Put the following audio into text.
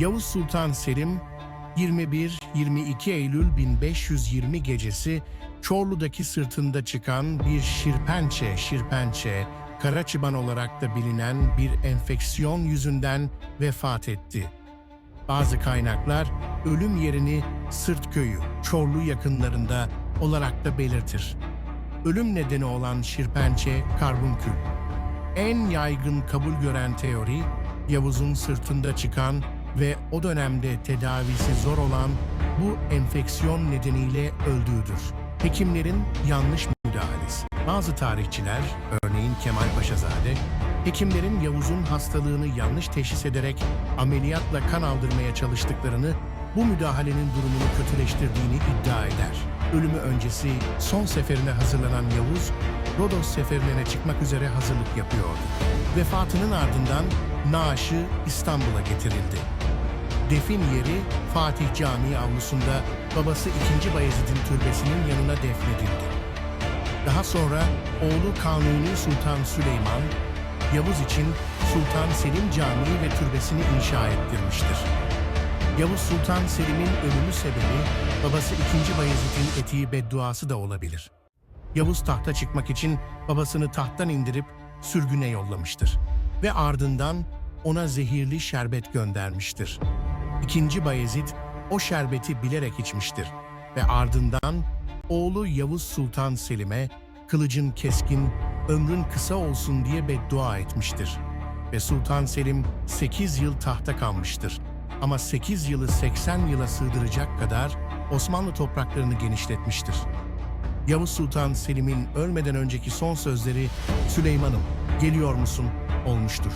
Yavuz Sultan Selim 21-22 Eylül 1520 gecesi Çorlu'daki sırtında çıkan bir şirpençe, şirpençe, karaçıban olarak da bilinen bir enfeksiyon yüzünden vefat etti. Bazı kaynaklar ölüm yerini Sırtköy'ü, Çorlu yakınlarında olarak da belirtir. Ölüm nedeni olan şirpençe karbunkül. En yaygın kabul gören teori, Yavuz'un sırtında çıkan ve o dönemde tedavisi zor olan bu enfeksiyon nedeniyle öldüğüdür. Hekimlerin yanlış müdahalesi. Bazı tarihçiler, örneğin Kemal Paşazade, hekimlerin Yavuz'un hastalığını yanlış teşhis ederek ameliyatla kan aldırmaya çalıştıklarını, bu müdahalenin durumunu kötüleştirdiğini iddia eder. Ölümü öncesi son seferine hazırlanan Yavuz, Rodos seferine çıkmak üzere hazırlık yapıyordu. Vefatının ardından naaşı İstanbul'a getirildi. Defin yeri Fatih Camii avlusunda babası 2. Bayezid'in türbesinin yanına defnedildi. Daha sonra oğlu Kanuni Sultan Süleyman, Yavuz için Sultan Selim Camii ve türbesini inşa ettirmiştir. Yavuz Sultan Selim'in ölümü sebebi babası 2. Bayezid'in etiği bedduası da olabilir. Yavuz tahta çıkmak için babasını tahttan indirip sürgüne yollamıştır ve ardından ona zehirli şerbet göndermiştir. İkinci Bayezid o şerbeti bilerek içmiştir ve ardından oğlu Yavuz Sultan Selim'e kılıcın keskin, ömrün kısa olsun diye beddua etmiştir. Ve Sultan Selim 8 yıl tahta kalmıştır. Ama 8 yılı 80 yıla sığdıracak kadar Osmanlı topraklarını genişletmiştir. Yavuz Sultan Selim'in ölmeden önceki son sözleri Süleyman'ım geliyor musun olmuştur.